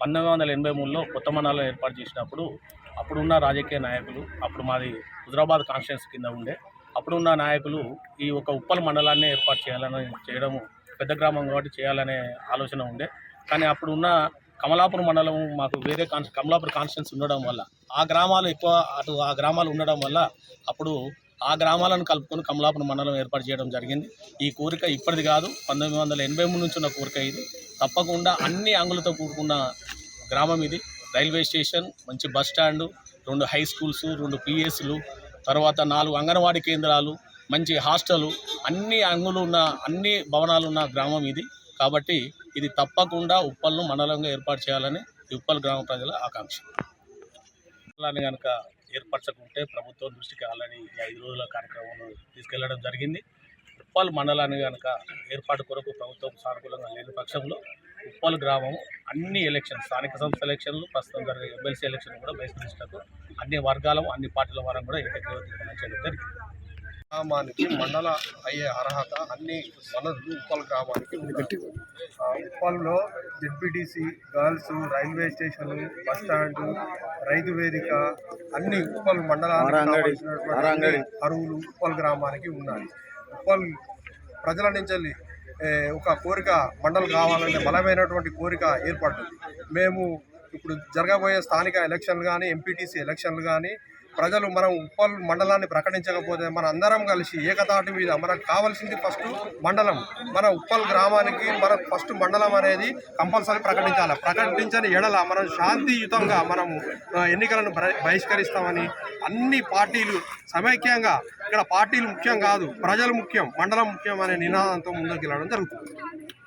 పంతొమ్మిది వందల ఎనభై మూడులో కొత్త మండలం ఏర్పాటు చేసినప్పుడు అప్పుడున్న రాజకీయ నాయకులు అప్పుడు మాది హుజరాబాద్ కాన్స్టిట్యూన్స్ కింద ఉండే అప్పుడున్న నాయకులు ఈ ఒక ఉప్పల్ మండలాన్ని ఏర్పాటు చేయాలని చేయడము పెద్ద గ్రామం కాబట్టి చేయాలనే ఆలోచన ఉండే. కానీ అప్పుడున్న కమలాపురం మండలం మాకు వేరే కాన్స్ కమలాపురం కాన్స్టిట్యూన్స్ ఉండడం వల్ల ఆ గ్రామాలు ఎక్కువ అటు ఆ గ్రామాలు ఉండడం వల్ల అప్పుడు ఆ గ్రామాలను కలుపుకొని కమలాపురం మండలం ఏర్పాటు చేయడం జరిగింది. ఈ కోరిక ఇప్పటిది కాదు. పంతొమ్మిది వందల ఎనభై మూడు నుంచి ఉన్న కోరిక ఇది. తప్పకుండా అన్ని అంగులతో కూడుకున్న గ్రామం ఇది. రైల్వే స్టేషన్ మంచి బస్ స్టాండు రెండు హై స్కూల్స్ రెండు పిఎస్లు తర్వాత నాలుగు అంగన్వాడీ కేంద్రాలు మంచి హాస్టలు అన్ని అంగులు ఉన్న అన్ని భవనాలు ఉన్న గ్రామం ఇది. కాబట్టి ఇది తప్పకుండా ఉప్పల్ను మండలంగా ఏర్పాటు చేయాలని ఉప్పల్ గ్రామ ప్రజల ఆకాంక్ష. కనుక ఏర్పరచకుంటే ప్రభుత్వం దృష్టికి ఆల్రెడీ ఈ ఐదు రోజుల కార్యక్రమం తీసుకెళ్ళడం జరిగింది. ఉప్పాల్ మండలాన్ని కనుక ఏర్పాటు కొరకు ప్రభుత్వం సానుకూలంగా లేని పక్షంలో ఉప్పాల్ గ్రామం అన్ని ఎలక్షన్ స్థానిక సంస్థ ఎలక్షన్లు ప్రస్తుతం జరిగే ఎమ్మెల్సీ ఎలక్షన్ కూడా బహిష్కరించినట్టు అన్ని వర్గాలు అన్ని పార్టీల వారం కూడా ఏకగ్రీవ తీర్మానం చేయడం జరిగింది. గ్రామానికి మండల అయ్యే అర్హత అన్ని వనరులు ఉప్పల్ గ్రామానికి ఉప్పల్లో ZPTC girls railway station bus stand రైతు వేదిక అన్ని ఉప్పల్ మండలానికి అరువులు ఉప్పల్ గ్రామానికి ఉన్నాయి. ఉప్పల్ ప్రజల నుంచి ఒక కోరిక మండలం కావాలంటే బలమైనటువంటి కోరిక ఏర్పడ్డది. మేము ఇప్పుడు జరగబోయే స్థానిక ఎలక్షన్లు కానీ ఎంపీటీసీ ఎలక్షన్లు కానీ ప్రజలు మనం ఉప్పల్ మండలాన్ని ప్రకటించకపోతే మన అందరం కలిసి ఏకతాటి మీద మనకు కావాల్సింది ఫస్ట్ మండలం. మన ఉప్పల్ గ్రామానికి మన ఫస్ట్ మండలం అనేది కంపల్సరీ ప్రకటించాలి. ప్రకటించని ఎడల మనం శాంతియుతంగా మనము ఎన్నికలను బహిష్కరిస్తామని అన్ని పార్టీలు సమైక్యంగా ఇక్కడ పార్టీలు ముఖ్యం కాదు ప్రజలు ముఖ్యం మండలం ముఖ్యం అనే నినాదంతో ముందుకు వెళ్ళడం జరుగుతుంది.